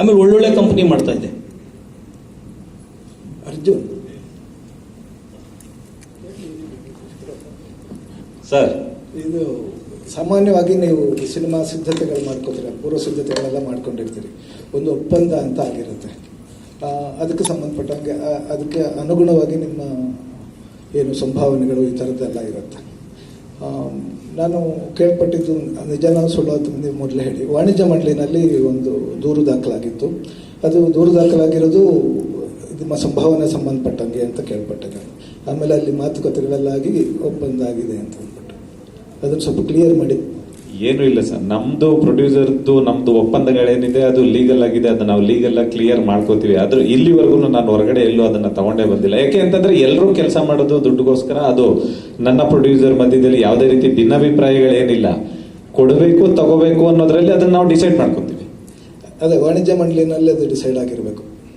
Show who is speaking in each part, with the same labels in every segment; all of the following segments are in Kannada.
Speaker 1: ಆಮೇಲೆ ಒಳ್ಳೊಳ್ಳೆ ಕಂಪನಿ ಮಾಡ್ತಾ ಇದ್ದೆ.
Speaker 2: ಅರ್ಜುನ್.
Speaker 3: ಸರ್.
Speaker 2: ಇದು ಸಾಮಾನ್ಯವಾಗಿ ನೀವು ಸಿನಿಮಾ ಸಿದ್ಧತೆಗಳು ಮಾಡ್ಕೋತೀರ? ಪೂರ್ವ ಸಿದ್ಧತೆಗಳೆಲ್ಲ ಮಾಡ್ಕೊಂಡಿರ್ತೀರಿ. ಒಂದು ಒಪ್ಪಂದ ಅಂತ ಆಗಿರುತ್ತೆ. ಅದಕ್ಕೆ ಸಂಬಂಧಪಟ್ಟಂಗೆ ಅದಕ್ಕೆ ಅನುಗುಣವಾಗಿ ನಿಮ್ಮ ಏನು ಸಂಭಾವನೆಗಳು ಈ ಥರದ್ದೆಲ್ಲ ಇರುತ್ತೆ. ನಾನು ಕೇಳ್ಪಟ್ಟಿದ್ದು ನಿಜನ ಸುಳ್ಳು ಅಂತ ನೀವು ಮೊದಲೇ ಹೇಳಿ. ವಾಣಿಜ್ಯ ಮಂಡಳಿನಲ್ಲಿ ಒಂದು ದೂರು ದಾಖಲಾಗಿತ್ತು. ಅದು ದೂರು ದಾಖಲಾಗಿರೋದು ನಿಮ್ಮ ಸಂಭಾವನೆ ಸಂಬಂಧಪಟ್ಟಂಗೆ ಅಂತ ಕೇಳ್ಪಟ್ಟೆ ನಾನು ಆಮೇಲೆ ಅಲ್ಲಿ ಮಾತುಕತೆಗಳೆಲ್ಲ ಆಗಿ ಒಪ್ಪಂದ ಆಗಿದೆ ಅಂತ ಅಂದ್ಬಿಟ್ಟು. ಅದನ್ನು ಸ್ವಲ್ಪ ಕ್ಲಿಯರ್ ಮಾಡಿ.
Speaker 3: ಏನು ಇಲ್ಲ ಸರ್. ನಮ್ದು ಪ್ರೊಡ್ಯೂಸರ್ದು ನಮ್ದು ಒಪ್ಪಂದಗಳೇನಿದೆ, ಅದು ಲೀಗಲ್ ಆಗಿದೆ, ಅದನ್ನ ನಾವು ಲೀಗಲ್ ಆಗಿ ಕ್ಲಿಯರ್ ಮಾಡ್ಕೋತೀವಿ. ಆದ್ರೂ ಇಲ್ಲಿವರೆಗೂ ನಾನು ಹೊರಗಡೆ ಎಲ್ಲೂ ಅದನ್ನ ತಗೊಂಡೇ ಬಂದಿಲ್ಲ. ಯಾಕೆ ಅಂತಂದ್ರೆ ಎಲ್ಲರೂ ಕೆಲಸ ಮಾಡೋದು ದುಡ್ಡುಗೋಸ್ಕರ ಅದು ನನ್ನ ಪ್ರೊಡ್ಯೂಸರ್ ಮಧ್ಯದಲ್ಲಿ ಯಾವುದೇ ರೀತಿ ಭಿನ್ನಾಭಿಪ್ರಾಯಗಳೇನಿಲ್ಲ. ಕೊಡಬೇಕು, ತಗೋಬೇಕು ಅನ್ನೋದ್ರಲ್ಲಿ ಅದನ್ನ ನಾವು ಡಿಸೈಡ್ ಮಾಡ್ಕೋತೀವಿ.
Speaker 2: ಅದೇ ವಾಣಿಜ್ಯ ಮಂಡಳಿನಲ್ಲಿ ಅದು ಡಿಸೈಡ್ ಆಗಿರಬೇಕು.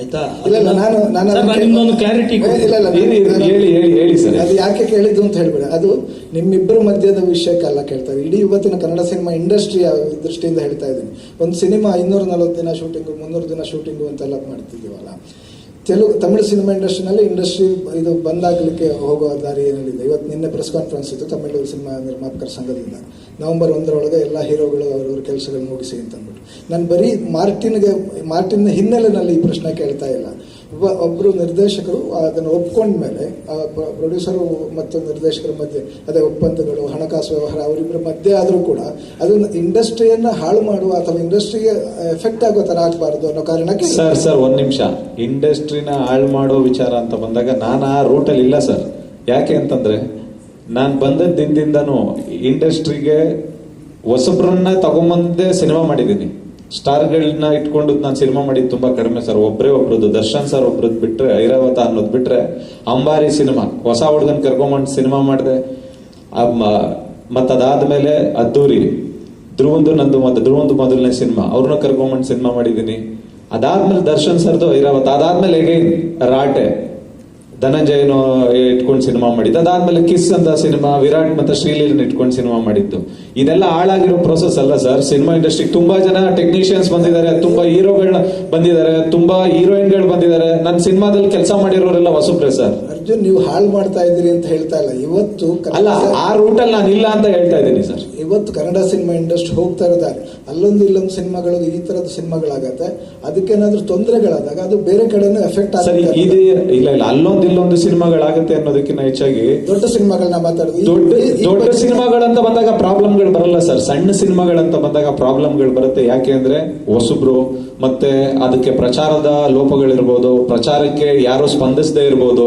Speaker 1: ಆಯ್ತಾ?
Speaker 2: ಇಲ್ಲ ಇಲ್ಲ ನಾನು ನಾನು
Speaker 1: ಸರ್, ನಾನು ನಿಮ್ಗೊಂದು ಕ್ಲಾರಿಟಿ
Speaker 2: ಇಲ್ಲ ಇಲ್ಲ
Speaker 3: ಹೇಳಿ, ಹೇಳಿ, ಹೇಳಿ, ಹೇಳಿ ಸರ್.
Speaker 2: ಅದು ಯಾಕೆ ಕೇಳಿದ್ದು ಅಂತ ಹೇಳ್ಬೇಡ. ಅದು ನಿಮ್ಮಿಬ್ಬರ ಮಧ್ಯದ ವಿಷಯಕ್ಕೆಲ್ಲ ಕೇಳ್ತಾ ಇದ್ದೀನಿ. ಇಡೀ ಇವತ್ತಿನ ಕನ್ನಡ ಸಿನಿಮಾ ಇಂಡಸ್ಟ್ರಿಯ ದೃಷ್ಟಿಯಿಂದ ಹೇಳ್ತಾ ಇದ್ದೀನಿ. ಒಂದು ಸಿನಿಮಾ ಇನ್ನೂರ ನಲವತ್ತು ದಿನ ಶೂಟಿಂಗು ಮುನ್ನೂರು ದಿನ ಶೂಟಿಂಗು ಅಂತೆಲ್ಲ ಮಾಡ್ತಿದ್ದೀವಲ್ಲ. ತೆಲುಗು, ತಮಿಳು ಸಿನಿಮಾ ಇಂಡಸ್ಟ್ರಿನಲ್ಲಿ ಇಂಡಸ್ಟ್ರಿ ಇದು ಬಂದಾಗಲಿಕ್ಕೆ ಹೋಗೋ ದಾರಿ ಏನಿದೆ ಇವತ್ತು ನಿನ್ನೆ ಪ್ರೆಸ್ ಕಾನ್ಫರೆನ್ಸ್ ಇತ್ತು ತಮಿಳು ಸಿನಿಮಾ ನಿರ್ಮಾಪಕರ ಸಂಘದಿಂದ. ನವೆಂಬರ್ ಒಂದರೊಳಗೆ ಎಲ್ಲ ಹೀರೋಗಳು ಅವರವ್ರ ಕೆಲಸಗಳನ್ನ ಮುಗಿಸಿ ಅಂತ ಅಂದ್ಬಿಟ್ಟು ನಾನು ಬರೀ ಮಾರ್ಟಿನ್ಗೆ ಮಾರ್ಟಿನ್ ಹಿನ್ನೆಲೆಯಲ್ಲಿ ಈ ಪ್ರಶ್ನೆ ಕೇಳ್ತಾ ಇಲ್ಲ. ಒಬ್ಬರು ನಿರ್ದೇಶಕರು, ಅದನ್ನು ಒಪ್ಕೊಂಡ್ಮೇಲೆ ಪ್ರೊಡ್ಯೂಸರು ಮತ್ತು ನಿರ್ದೇಶಕರ ಮಧ್ಯೆ, ಅದೇ ಒಪ್ಪಂದಗಳು, ಹಣಕಾಸು ವ್ಯವಹಾರ, ಅವರಿಬ್ಬರ ಮಧ್ಯೆ ಆದರೂ ಕೂಡ, ಅದು ಇಂಡಸ್ಟ್ರಿಯನ್ನು ಹಾಳು ಮಾಡುವ ಅಥವಾ ಇಂಡಸ್ಟ್ರಿಗೆ ಎಫೆಕ್ಟ್ ಆಗೋ ಥರ ಆಗಬಾರದು ಅನ್ನೋ ಕಾರಣಕ್ಕೆ
Speaker 3: ಸರ್ ಸರ್, ಒಂದು ನಿಮಿಷ. ಇಂಡಸ್ಟ್ರಿನ ಹಾಳು ಮಾಡೋ ವಿಚಾರ ಅಂತ ಬಂದಾಗ ನಾನು ಆ ರೂಟಲ್ಲಿ ಇಲ್ಲ, ಸರ್. ಯಾಕೆ ಅಂತಂದರೆ, ನಾನು ಬಂದ ದಿನದಿಂದನೂ ಇಂಡಸ್ಟ್ರಿಗೆ ಹೊಸಬ್ರನ್ನ ತಗೊಂಬಂದೇ ಸಿನಿಮಾ ಮಾಡಿದ್ದೀನಿ. ಸ್ಟಾರ್ಗಳನ್ನ ಇಟ್ಕೊಂಡು ನಾನು ಸಿನಿಮಾ ಮಾಡಿದ್ದು ತುಂಬಾ ಕಡಿಮೆ ಸರ್. ಒಬ್ಬರೇ ಒಬ್ರದ್ದು, ದರ್ಶನ್ ಸರ್ ಒಬ್ರದ್ದು ಬಿಟ್ರೆ, ಐರಾವತ ಅನ್ನೋದು ಬಿಟ್ರೆ, ಅಂಬಾರಿ ಸಿನಿಮಾ, ಹೊಸ ಹುಡುಗನ್ ಕರ್ಕೊಂಬಂದು ಸಿನಿಮಾ ಮಾಡಿದೆ. ಮತ್ತದಾದ್ಮೇಲೆ ಅದ್ದೂರಿ, ಧ್ರುವಂದು ನಂದು ಮತ್ತೆ ಧ್ರುವಂದು ಮೊದಲನೇ ಸಿನಿಮಾ ಅವ್ರನ್ನ ಕರ್ಕೊಂಬಂದು ಸಿನಿಮಾ ಮಾಡಿದ್ದೀನಿ ಅದಾದ್ಮೇಲೆ ದರ್ಶನ್ ಸರ್ದು ಐರಾವತ್, ಅದಾದ್ಮೇಲೆ ಹೇಗೆ ರಾಟೆ ಧನಂಜಯನು ಇಟ್ಕೊಂಡು ಸಿನಿಮಾ ಮಾಡಿದ್ದು. ಅದಾದ್ಮೇಲೆ ಕಿಸ್ ಅಂತ ಸಿನಿಮಾ ವಿರಾಟ್ ಮತ್ತೆ ಶ್ರೀಲೀಲನ್ ಇಟ್ಕೊಂಡು ಸಿನಿಮಾ ಮಾಡಿದ್ದು. ಇದೆಲ್ಲ ಹಾಳಾಗಿರೋ ಪ್ರೊಸೆಸ್ ಅಲ್ಲ ಸರ್ ಸಿನಿಮಾ ಇಂಡಸ್ಟ್ರಿ ತುಂಬಾ ಜನ ಟೆಕ್ನಿಷಿಯನ್ಸ್ ಬಂದಿದ್ದಾರೆ ತುಂಬಾ ಹೀರೋಗಳು ಬಂದಿದ್ದಾರೆ ತುಂಬಾ ಹೀರೋಯಿನ್ಗಳು ಬಂದಿದ್ದಾರೆ. ನನ್ನ ಸಿನಿಮಾದಲ್ಲಿ ಕೆಲಸ ಮಾಡಿರೋರೆಲ್ಲ ವಸುಪ್ರೇ ಸರ್
Speaker 2: ಅರ್ಜುನ್ ನೀವು ಹಾಳು ಮಾಡ್ತಾ ಇದ್ದೀರಿ ಅಂತ ಹೇಳ್ತಾ ಇಲ್ಲ. ಇವತ್ತು
Speaker 3: ಅಲ್ಲ
Speaker 2: ಆ
Speaker 3: ಆ ರೂಟಲ್ಲಿ ನಾನು ಇಲ್ಲ ಅಂತ ಹೇಳ್ತಾ ಇದ್ದೀನಿ ಸರ್
Speaker 2: ಇವತ್ತು ಕನ್ನಡ ಸಿನಿಮಾ ಇಂಡಸ್ಟ್ರಿ ಹೋಗ್ತಾ ಇರೋದಾರೆ ಅಲ್ಲೊಂದು ಇಲ್ಲೊಂದು ಸಿನಿಮಾಗಳು ಈ ತರದ ಸಿನಿಮಾಗಳಾಗತ್ತೆ. ಅದಕ್ಕೇನಾದ್ರೂ ತೊಂದರೆಗಳಾದಾಗ ಅದು ಬೇರೆ ಕಡೆನೂ ಎಫೆಕ್ಟ್ ಆಗುತ್ತೆ.
Speaker 3: ಇದು ಇಲ್ಲ ಇಲ್ಲ. ಅಲ್ಲೊಂದು ಇಲ್ಲೊಂದು ಸಿನಿಮಾಗಳಾಗುತ್ತೆ ಅನ್ನೋದಕ್ಕಿಂತ ಹೆಚ್ಚಾಗಿ
Speaker 2: ದೊಡ್ಡ ಸಿನಿಮಾಗಳನ್ನ ಮಾತಾಡೋದು. ಈ-
Speaker 3: ದೊಡ್ಡ ದೊಡ್ಡ ಸಿನಿಮಾಗಳಂತ ಬಂದಾಗ ಪ್ರಾಬ್ಲಮ್ಗಳು ಬರಲ್ಲ ಸರ್. ಸಣ್ಣ ಸಿನಿಮಾಗಳಂತ ಬಂದಾಗ ಪ್ರಾಬ್ಲಮ್ಗಳು ಬರುತ್ತೆ. ಯಾಕೆ ಅಂದ್ರೆ ಹೊಸಬ್ರು ಮತ್ತೆ ಅದಕ್ಕೆ ಪ್ರಚಾರದ ಲೋಪಗಳಿರ್ಬೋದು ಪ್ರಚಾರಕ್ಕೆ ಯಾರು ಸ್ಪಂದಿಸದೇ ಇರ್ಬೋದು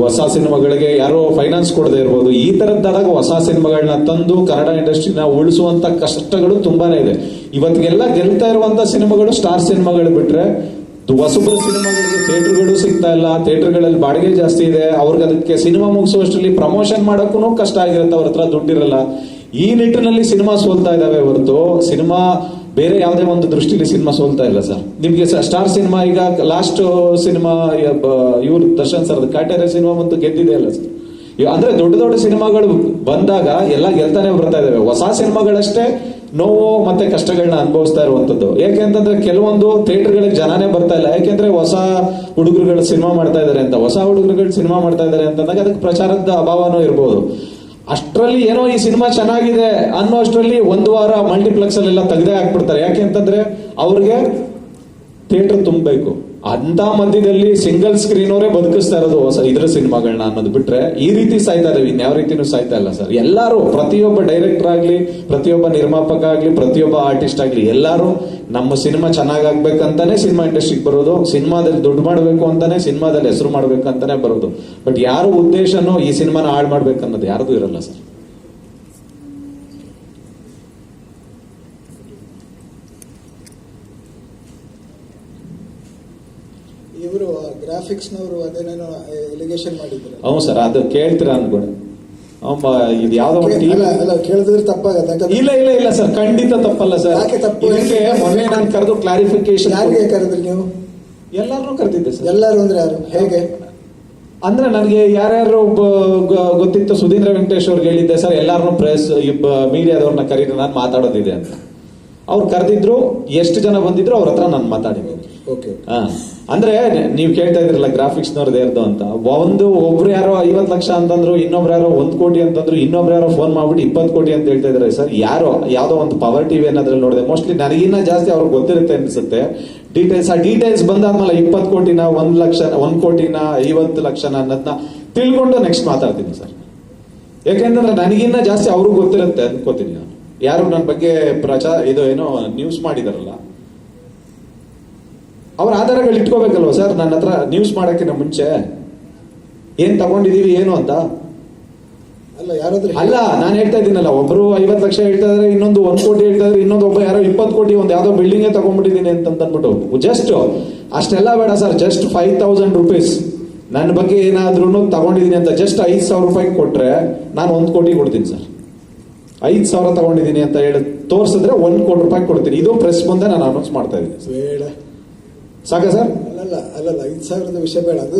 Speaker 3: ಹೊಸ ಸಿನಿಮಾಗಳಿಗೆ ಯಾರೋ ಫೈನಾನ್ಸ್ ಕೊಡದೆ ಇರ್ಬೋದು ಈ ತರದ್ದಾದಾಗ ಹೊಸ ಸಿನಿಮಾಗಳನ್ನ ತಂದು ಕನ್ನಡ ಇಂಡಸ್ಟ್ರಿನ ಉಳಿಸುವಂತ ಕಷ್ಟಗಳು ತುಂಬಾನೇ ಇದೆ. ಇವತ್ತಿಗೆಲ್ಲ ಗೆಲ್ತಾ ಇರುವಂತ ಸಿನಿಮಾಗಳು ಸ್ಟಾರ್ ಸಿನಿಮಾಗಳು ಬಿಟ್ರೆ ಹೊಸಬ್ರ ಸಿನಿಮಾಗಳಿಗೆ ಥಿಯೇಟರ್ಗಳು ಸಿಗ್ತಾ ಇಲ್ಲ. ಥಿಯೇಟರ್ಗಳಲ್ಲಿ ಬಾಡಿಗೆ ಜಾಸ್ತಿ ಇದೆ. ಅವ್ರಿಗೆ ಅದಕ್ಕೆ ಸಿನಿಮಾ ಮುಗಿಸುವಷ್ಟರಲ್ಲಿ ಪ್ರಮೋಷನ್ ಮಾಡೋಕ್ಕೂ ಕಷ್ಟ ಆಗಿರುತ್ತೆ. ಅವ್ರ ಹತ್ರ ದುಡ್ಡಿರಲ್ಲ. ಈ ನಿಟ್ಟಿನಲ್ಲಿ ಸಿನಿಮಾ ಸೋಲ್ತಾ ಇದಾವೆ ಹೊರತು. ಸಿನಿಮಾ ಬೇರೆ ಯಾವುದೇ ಒಂದು ದೃಷ್ಟಿಲಿ ಸಿನಿಮಾ ಸೋಲ್ತಾ ಇಲ್ಲ ಸರ್. ನಿಮ್ಗೆ ಸ್ಟಾರ್ ಸಿನಿಮಾ ಈಗ ಲಾಸ್ಟ್ ಸಿನಿಮಾ ಇವ್ರ ದರ್ಶನ್ ಸರ್ ಕ್ಯಾಟರಿ ಸಿನಿಮಾ ಮತ್ತು ಗೆದ್ದಿದೆ ಅಲ್ಲ ಸರ್. ಅಂದ್ರೆ ದೊಡ್ಡ ದೊಡ್ಡ ಸಿನಿಮಾಗಳು ಬಂದಾಗ ಎಲ್ಲ ಗೆಲ್ತಾನೆ ಬರ್ತಾ ಇದಾವೆ. ಹೊಸ ಸಿನಿಮಾಗಳಷ್ಟೇ ನೋವು ಮತ್ತೆ ಕಷ್ಟಗಳನ್ನ ಅನುಭವಿಸ್ತಾ ಇರುವಂತದ್ದು. ಯಾಕೆಂತಂದ್ರೆ ಕೆಲವೊಂದು ಥಿಯೇಟರ್ಗಳಿಗೆ ಜನನೇ ಬರ್ತಾ ಇಲ್ಲ. ಯಾಕೆಂದ್ರೆ ಹೊಸ ಹುಡುಗರುಗಳು ಸಿನಿಮಾ ಮಾಡ್ತಾ ಇದ್ದಾರೆ ಅಂತ. ಹೊಸ ಹುಡುಗರುಗಳು ಸಿನಿಮಾ ಮಾಡ್ತಾ ಇದಾರೆ ಅಂತಂದಾಗ ಅದಕ್ಕೆ ಪ್ರಚಾರದ ಅಭಾವನೂ ಇರ್ಬೋದು. ಅಷ್ಟರಲ್ಲಿ ಏನೋ ಈ ಸಿನಿಮಾ ಚೆನ್ನಾಗಿದೆ ಅನ್ನೋ ಅಷ್ಟರಲ್ಲಿ ಒಂದು ವಾರ ಮಲ್ಟಿಪ್ಲೆಕ್ಸ್ ಅಲ್ಲೆಲ್ಲ ತೆಗೆದೇ ಹಾಕ್ಬಿಡ್ತಾರೆ. ಯಾಕೆಂತಂದ್ರೆ ಅವ್ರಿಗೆ ಥಿಯೇಟರ್ ತುಂಬಬೇಕು. ಅಂತ ಮಧ್ಯದಲ್ಲಿ ಸಿಂಗಲ್ ಸ್ಕ್ರೀನ್ ಅವರೇ ಬದುಕಿಸ್ತಾ ಇರೋದು. ಇದ್ರ ಸಿನಿಮಾಗಳನ್ನ ಅನ್ನೋದು ಬಿಟ್ರೆ ಈ ರೀತಿ ಸಾಯ್ತಾ ಇದಾವೆ ಇನ್ಯಾವ ರೀತಿನೂ ಸಾಯ್ತಾ ಇಲ್ಲ, ಸರ್. ಎಲ್ಲರೂ, ಪ್ರತಿಯೊಬ್ಬ ಡೈರೆಕ್ಟರ್ ಆಗ್ಲಿ, ಪ್ರತಿಯೊಬ್ಬ ನಿರ್ಮಾಪಕ ಆಗ್ಲಿ, ಪ್ರತಿಯೊಬ್ಬ ಆರ್ಟಿಸ್ಟ್ ಆಗ್ಲಿ, ಎಲ್ಲರೂ ನಮ್ಮ ಸಿನಿಮಾ ಚೆನ್ನಾಗಾಗ್ಬೇಕಂತಾನೆ ಸಿನಿಮಾ ಇಂಡಸ್ಟ್ರಿಗೆ ಬರೋದು. ಸಿನಿಮಾದಲ್ಲಿ ದುಡ್ಡು ಮಾಡಬೇಕು ಅಂತಾನೆ ಸಿನಿಮಾದಲ್ಲಿ ಹೆಸರು ಮಾಡ್ಬೇಕಂತಾನೆ ಬರೋದು. ಬಟ್ ಯಾರು ಉದ್ದೇಶನೂ ಈ ಸಿನಿಮಾನ ಹಾಳು ಮಾಡ್ಬೇಕನ್ನೋದು ಯಾರ್ದು ಇರಲ್ಲ, ಸರ್.
Speaker 2: ಇವರು ಗ್ರಾಫಿಕ್ಸ್ನವರು ಅದೇನೇನೋ ಎಲಿಗೇಷನ್ ಮಾಡಿದ್ರು.
Speaker 3: ಹ್ಞೂ ಸರ್ ಅದು ಕೇಳ್ತೀರ ಅನ್ಕೊಂಡು ಅಮ್ಮ ಇದು ಯಾವ್ದೋ ಒಂದು ಟೀಮ್
Speaker 2: ಅಲ್ಲ ಕೇಳಿದ್ರೆ ತಪ್ಪಾಗತ್ತೆ ಯಾಕಂದ್ರೆ
Speaker 3: ಇಲ್ಲ ಇಲ್ಲ ಇಲ್ಲ ಸರ್ ಖಂಡಿತ ತಪ್ಪಲ್ಲ ಸರ್.
Speaker 2: ಯಾಕೆ ತಪ್ಪು?
Speaker 3: ಇದಕ್ಕೆ ಮೊನ್ನೆ ನಾನು ಕರೆದು ಕ್ಲಾರಿಫಿಕೇಶನ್
Speaker 2: ಯಾರಿಗೆ ಕರೆದ್ರಿ ನೀವು?
Speaker 3: ಎಲ್ಲಾರನ್ನೂ ಕರೆದಿದ್ದೆ ಸರ್.
Speaker 2: ಎಲ್ಲರೂ ಅಂದ್ರೆ ಯಾರು? ಹೇಗೆ?
Speaker 3: ಅಂದ್ರೆ ನನಗೆ ಯಾರ್ಯಾರು ಬ- ಗ- ಗೊತ್ತಿತ್ತು ಸುಧೀಂದ್ರ ವೆಂಕಟೇಶ್ ಅವ್ರಿಗೆ ಹೇಳಿದ್ದೆ ಸರ್ ಎಲ್ಲಾರನ್ನೂ ಪ್ರೆಸ್ ಮೀಡಿಯಾದವ್ರನ್ನ ಕರೀರಿ ನಾನು ಮಾತಾಡೋದಿದೆ ಅಂತ. ಅವ್ರು ಕರೆದಿದ್ರು ಎಷ್ಟು ಜನ ಬಂದಿದ್ರು ಅವ್ರ ಹತ್ರ ನಾನು ಮಾತಾಡಿದ್ದೀನಿ.
Speaker 2: ಓಕೆ.
Speaker 3: ಹಾ. ಅಂದ್ರೆ ನೀವು ಕೇಳ್ತಾ ಇದ್ರಲ್ಲ ಗ್ರಾಫಿಕ್ಸ್ ನವ್ರದ್ದು ಯಾರ್ದು ಅಂತ. ಒಂದು ಒಬ್ರು ಯಾರೋ ಐವತ್ ಲಕ್ಷ ಅಂತಂದ್ರು, ಇನ್ನೊಬ್ರು ಯಾರೋ ಒಂದ್ ಕೋಟಿ ಅಂತಂದ್ರು, ಇನ್ನೊಬ್ರು ಯಾರೋ ಫೋನ್ ಮಾಡ್ಬಿಟ್ಟು ಇಪ್ಪತ್ತು ಕೋಟಿ ಅಂತ ಹೇಳ್ತಾ ಇದಾರೆ. ಸರ್, ಯಾರೋ, ಯಾವ್ದೋ ಒಂದು ಪವರ್ ಟಿವಿ ಅನ್ನೋದ್ರಲ್ಲಿ ನೋಡಿದೆ. ಮೋಸ್ಟ್ಲಿ ನನಗಿನ್ನ ಜಾಸ್ತಿ ಅವ್ರಿಗೆ ಗೊತ್ತಿರುತ್ತೆ ಅನ್ಸುತ್ತೆ. ಡೀಟೇಲ್ಸ್ ಆ ಡೀಟೇಲ್ಸ್ ಬಂದಾದ್ಮೇಲೆ ಇಪ್ಪತ್ತು ಕೋಟಿನ, ಒಂದ್ ಲಕ್ಷ, ಒಂದ್ ಕೋಟಿನ, ಐವತ್ತು ಲಕ್ಷನ ಅನ್ನೋದನ್ನ ತಿಳ್ಕೊಂಡು ನೆಕ್ಸ್ಟ್ ಮಾತಾಡ್ತೀನಿ ಸರ್. ಯಾಕೆಂತಂದ್ರೆ ನನಗಿನ್ನ ಜಾಸ್ತಿ ಅವ್ರಿಗೆ ಗೊತ್ತಿರುತ್ತೆ ಅನ್ಕೋತೀನಿ ನಾನು. ಯಾರು ನನ್ನ ಬಗ್ಗೆ ಪ್ರಚಾರ ಇದು ಏನೋ ನ್ಯೂಸ್ ಮಾಡಿದಾರಲ್ಲ. ಅವ್ರ ಆಧಾರಗಳು ಇಟ್ಕೋಬೇಕಲ್ವ ಸರ್? ನನ್ನ ಹತ್ರ ನ್ಯೂಸ್ ಮಾಡೋಕ್ಕಿಂತ ಮುಂಚೆ. ಏನ್ ತಗೊಂಡಿದೀವಿ ಏನು ಅಂತ?
Speaker 2: ಅಲ್ಲ ಯಾರಾದ್ರೂ
Speaker 3: ಅಲ್ಲ ನಾನು ಹೇಳ್ತಾ ಇದ್ದೀನಲ್ಲ ಒಬ್ರು ಐವತ್ತು ಲಕ್ಷ ಹೇಳ್ತಾ ಇದ್ರೆ ಇನ್ನೊಂದು ಒಂದು ಕೋಟಿ ಹೇಳ್ತಾ ಇದ್ರೆ ಇನ್ನೊಂದು ಒಬ್ಬ ಯಾರೋ ಇಪ್ಪತ್ತು ಕೋಟಿ ಒಂದು ಯಾವ್ದೋ ಬಿಲ್ಡಿಂಗ್ ತಗೊಂಡ್ಬಿಟ್ಟಿದೀನಿ ಅಂತ ಅಂದ್ಬಿಟ್ಟು. ಜಸ್ಟ್ ಅಷ್ಟೆಲ್ಲ ಬೇಡ sir just five thousand rupees ನನ್ನ ಬಗ್ಗೆ ಏನಾದ್ರೂ ತಗೊಂಡಿದ್ದೀನಿ ಅಂತ ಜಸ್ಟ್ ಐದು ಸಾವಿರ ರೂಪಾಯಿ ಕೊಟ್ರೆ ನಾನು ಒಂದು ಕೋಟಿ ಕೊಡ್ತೀನಿ ಸರ್. ಐದು ಸಾವಿರ ತಗೊಂಡಿದ್ದೀನಿ ಅಂತ ಹೇಳಿ ತೋರಿಸಿದ್ರೆ ಒಂದು ಕೋಟಿ ರೂಪಾಯಿ ಕೊಡ್ತೀನಿ. ಇದು ಪ್ರೆಸ್ ಮುಂದೆ ನಾನು ಅನೌನ್ಸ್ ಮಾಡ್ತಾ ಇದ್ದೀನಿ
Speaker 2: ಬೇಡ.
Speaker 3: ಸಾಕ ಸರ್?
Speaker 2: ಅಲ್ಲಲ್ಲ ಅಲ್ಲಲ್ಲ ಐದು ಸಾವಿರದ ವಿಷಯ ಬೇಡ. ಅದು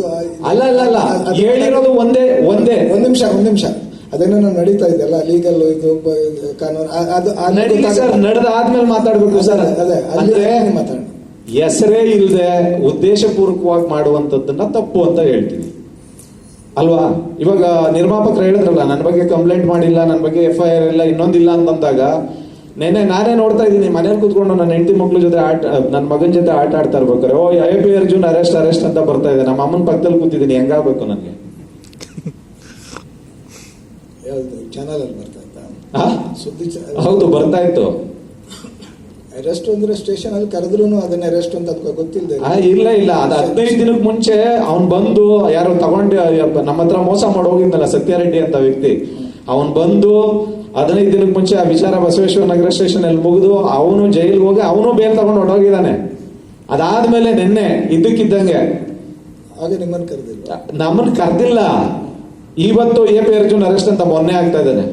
Speaker 3: ಅಲ್ಲ ಅಲ್ಲ ಅಲ್ಲ. ಹೇಳಿರೋದು ಒಂದೇ ಒಂದೇ.
Speaker 2: ಒಂದ್ ನಿಮಿಷ ಒಂದ್ ನಿಮಿಷ. ಅದೇನೋ ನಡೀತಾ ಇದೆಯಲ್ಲ ಲೀಗಲ್ ಇದು ಕಾನೂನು ಅದು
Speaker 3: ಸರ್. ನಡೆದ ಆದ್ಮೇಲೆ ಮಾತಾಡ್ಬೇಕು ಸರ್.
Speaker 2: ಅದೇ, ಅಲ್ಲೇ ಮಾತಾಡ.
Speaker 3: ಹೆಸರೇ ಇಲ್ಲದೆ ಉದ್ದೇಶಪೂರ್ವಕವಾಗಿ ಮಾಡುವಂತದ್ದನ್ನ ತಪ್ಪು ಅಂತ ಹೇಳ್ತೀನಿ. ಅಲ್ವಾ? ಇವಾಗ ನಿರ್ಮಾಪಕರು ಹೇಳಿದ್ರಲ್ಲ ನನ್ನ ಬಗ್ಗೆ ಕಂಪ್ಲೇಂಟ್ ಮಾಡಿಲ್ಲ ನನ್ನ ಬಗ್ಗೆ ಎಫ್ ಐ ಆರ್ ಇಲ್ಲ ಇನ್ನೊಂದಿಲ್ಲ ಅಂತಂದಾಗ ನೆನೆ ನಾನೇ ನೋಡ್ತಾ ಇದ್ದೀನಿ ಮನೇಲಿ ಕೂತ್ಕೊಂಡು ನನ್ನ ಹೆಂಡತಿ ಮಕ್ಳ ಜೊತೆ ಆಟ ನನ್ನ ಮಗನ ಜೊತೆ ಆಟ ಆಡ್ತಾ ಇರ್ಬೇಕಾರೆ O I P Arjun arrest arrest ಅಂತ ಬರ್ತಾ ಇದೆ. ನಮ್ಮ ಅಮ್ಮನ ಪಕ್ಕದಲ್ಲಿ ಕೂತಿದ್ದೀನಿ ಹೆಂಗಾಗ್ಬೇಕು ನನಗೆ?
Speaker 2: ಯಾವ್ದು ಚಾನಲ್ ಅಲ್ಲಿ ಬರ್ತಾ ಇತ್ತಾ? ಸುದ್ದಿ
Speaker 3: ಹೌದು ಬರ್ತಾ ಇತ್ತು.
Speaker 2: ಅರೆಸ್ಟ್ ಅಂದ್ರೆ ಸ್ಟೇಷನ್ ಅಲ್ಲಿ ಕರೆದ್ರು ಅದನ್ನ ಅರೆಸ್ಟ್ ಅಂತ
Speaker 3: ಗೊತ್ತಿಲ್ಲದೆ ಇಲ್ಲ ಇಲ್ಲ ಅದು ಹದಿನೈದು ದಿನಕ್ಕೆ ಮುಂಚೆ ಅವ್ನ್ ಬಂದು ಯಾರೋ ತಗೊಂಡು ನಮ್ಮ ಹತ್ರ ಮೋಸ ಮಾಡೋಗಿದ್ನಲ್ಲ ಸತ್ಯಾರೆಡ್ಡಿ ಅಂತ ವ್ಯಕ್ತಿ. ಅವನ್ ಬಂದು ಹದಿನೈದು ದಿನಕ್ಕೆ ಮುಂಚೆ ಆ ವಿಚಾರ ಬಸವೇಶ್ವರ ನಗರ ಸ್ಟೇಷನ್ ಅಲ್ಲಿ ಮುಗಿದು ಅವನು ಜೈಲಿಗೆ ಹೋಗಿ ಅವನು ಬೇಲ್ ತಗೊಂಡು ಹೊರಟೋಗಿದ್ದಾನೆ. ಅದಾದ್ಮೇಲೆ ನಿನ್ನೆ ಇದ್ದಕ್ಕಿದ್ದಂಗೆ
Speaker 2: ನಿಮ್ಮನ್ನ ಕರೆದಿಲ್ಲ.
Speaker 3: ನಮ್ಮನ್ನು ಕರೆದಿಲ್ಲ. ಇವತ್ತು ಎ ಪಿ ಅರ್ಜುನ್ ಅರೆಸ್ಟ್ ಅಂತ ಮೊನ್ನೆ ಆಗ್ತಾ ಇದ್ದಾನೆ.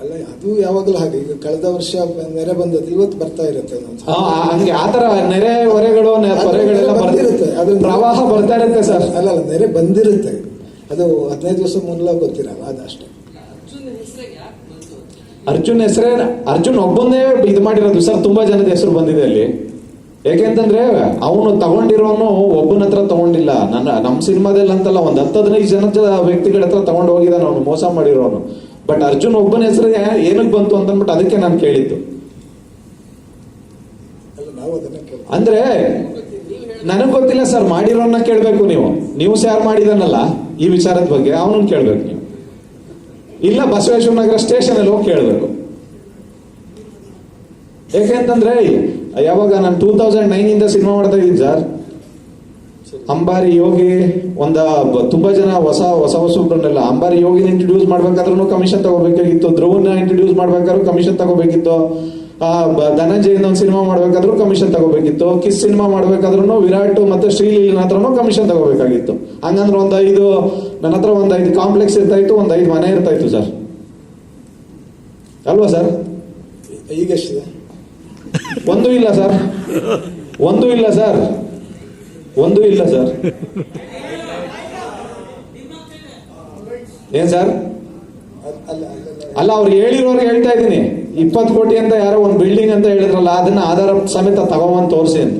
Speaker 2: ಅಲ್ಲ ಅದು ಯಾವಾಗಲೂ ಹಾಗೆ. ಈಗ ಕಳೆದ ವರ್ಷ ನೆರೆ ಬಂದದ್ದು ಇವತ್ತು ಬರ್ತಾ ಇರುತ್ತೆ
Speaker 3: ಹಂಗೆ ಆತರ ನೆರೆ ಹೊರೆಗಳು ಹೊರೆಗಳೆಲ್ಲ
Speaker 2: ಬರ್ತಿರುತ್ತೆ. ಅದು
Speaker 3: ಪ್ರವಾಹ ಬರ್ತಾ ಇರುತ್ತೆ ಸರ್.
Speaker 2: ಅಲ್ಲ ಅಲ್ಲ ನೆರೆ ಬಂದಿರುತ್ತೆ. ಅದು ಹದಿನೈದು ದಿವಸ ಮೊದಲ ಗೊತ್ತಿರಲ್ಲ ಅದಷ್ಟೇ
Speaker 3: ಅರ್ಜುನ್ ಹೆಸರೇ, ಅರ್ಜುನ್ ಒಬ್ಬನೇ ಇದು ಮಾಡಿರೋದು ಸರ್, ತುಂಬಾ ಜನದ ಹೆಸರು ಬಂದಿದೆ ಅಲ್ಲಿ. ಯಾಕೆಂತಂದ್ರೆ ಅವನು ತಗೊಂಡಿರೋನು ಒಬ್ಬನ ಹತ್ರ ತಗೊಂಡಿಲ್ಲ. ನನ್ನ ನಮ್ಮ ಸಿನಿಮಾದಲ್ಲಿ ಅಂತಲ್ಲ, ಒಂದ್ ಹತ್ತು ಹದಿನೈದು ಜನದ ವ್ಯಕ್ತಿಗಳ ಹತ್ರ ತಗೊಂಡು ಹೋಗಿದ್ದಾನೆ ಅವನು, ಮೋಸ ಮಾಡಿರೋನು. ಬಟ್ ಅರ್ಜುನ್ ಒಬ್ಬನ ಹೆಸರು ಏನಕ್ಕೆ ಬಂತು ಅಂತಂದ್ಬಿಟ್ಟು ಅದಕ್ಕೆ ನಾನು ಕೇಳಿದ್ದು. ಅಂದ್ರೆ, ನನಗ್ ಗೊತ್ತಿಲ್ಲ ಸರ್, ಮಾಡಿರೋನ್ನ ಕೇಳ್ಬೇಕು ನೀವು. ನೀವು ಯಾರು ಮಾಡಿದನಲ್ಲ, ಈ ವಿಚಾರದ ಬಗ್ಗೆ, ಅವನನ್ನ ಕೇಳ್ಬೇಕು ನೀವು. ಇಲ್ಲ ಬಸವೇಶ್ವರ ನಗರ ಸ್ಟೇಷನ್ ಅಲ್ಲಿ ಹೋಗಿ ಕೇಳಬೇಕು. ಯಾಕೆಂತಂದ್ರೆ ಯಾವಾಗ ನಾನು ಟೂ ತೌಸಂಡ್ ನೈನ್ ಇಂದ ಸಿನಿಮಾ ಮಾಡ್ತಾ ಇದ್ದೀನಿ ಸರ್ ಅಂಬಾರಿ ಯೋಗಿ ಒಂದ ತುಂಬಾ ಜನ ಹೊಸ ಹೊಸ ಹೊಸಬ್ರನ್ನೆಲ್ಲ ಅಂಬಾರಿ ಯೋಗಿನ ಇಂಟ್ರೊಡ್ಯೂಸ್ ಮಾಡ್ಬೇಕಾದ್ರೂ ಕಮಿಷನ್ ತಗೋಬೇಕಾಗಿತ್ತು ಧ್ರುವನ ಇಂಟ್ರೊಡ್ಯೂಸ್ ಮಾಡ್ಬೇಕಾದ್ರೂ ಕಮಿಷನ್ ತಗೋಬೇಕಿತ್ತು. ಧನಂಜಯನ ಒಂದು ಸಿನಿಮಾ ಮಾಡ್ಬೇಕಾದ್ರೂ ಕಮಿಷನ್ ತಗೋಬೇಕಿತ್ತು. ಕಿಸ್ ಸಿನಿಮಾ ಮಾಡ್ಬೇಕಾದ್ರೂ ವಿರಾಟ್ ಮತ್ತೆ ಶ್ರೀಲೀಲನ ಹತ್ರನೂ ಕಮಿಷನ್ ತಗೋಬೇಕಾಗಿತ್ತು. ಹಂಗಂದ್ರೆ ಒಂದ್ ಐದು ನನ್ನ ಹತ್ರ ಒಂದ್ ಐದು ಕಾಂಪ್ಲೆಕ್ಸ್ ಇರ್ತಾಯಿತ್ತು ಒಂದ್ ಐದು ಮನೆ ಇರ್ತಾಯಿತ್ತು ಸರ್. ಅಲ್ವಾ ಸರ್?
Speaker 2: ಈಗ ಎಷ್ಟಿದೆ?
Speaker 3: ಒಂದು ಇಲ್ಲ ಸರ್. ಒಂದು ಇಲ್ಲ ಸರ್. ಒಂದು ಇಲ್ಲ ಸರ್. ಏನ್ ಸರ್?
Speaker 2: ಅಲ್ಲ ಅಲ್ಲ
Speaker 3: ಅಲ್ಲ. ಅವ್ರು ಹೇಳಿರೋರ್ಗೆ ಹೇಳ್ತಾ ಇದ್ದೀನಿ. ಇಪ್ಪತ್ತು ಕೋಟಿ ಅಂತ ಯಾರೋ ಒಂದು ಬಿಲ್ಡಿಂಗ್ ಅಂತ ಹೇಳಿದ್ರಲ್ಲ, ಅದನ್ನ ಆಧಾರ ಸಮೇತ ತಗೊಂಬಂದು ತೋರಿಸಿ ಅಂತ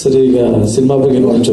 Speaker 1: ಸರಿ, ಈಗ ಸಿನಿಮಾ ಬಗ್ಗೆ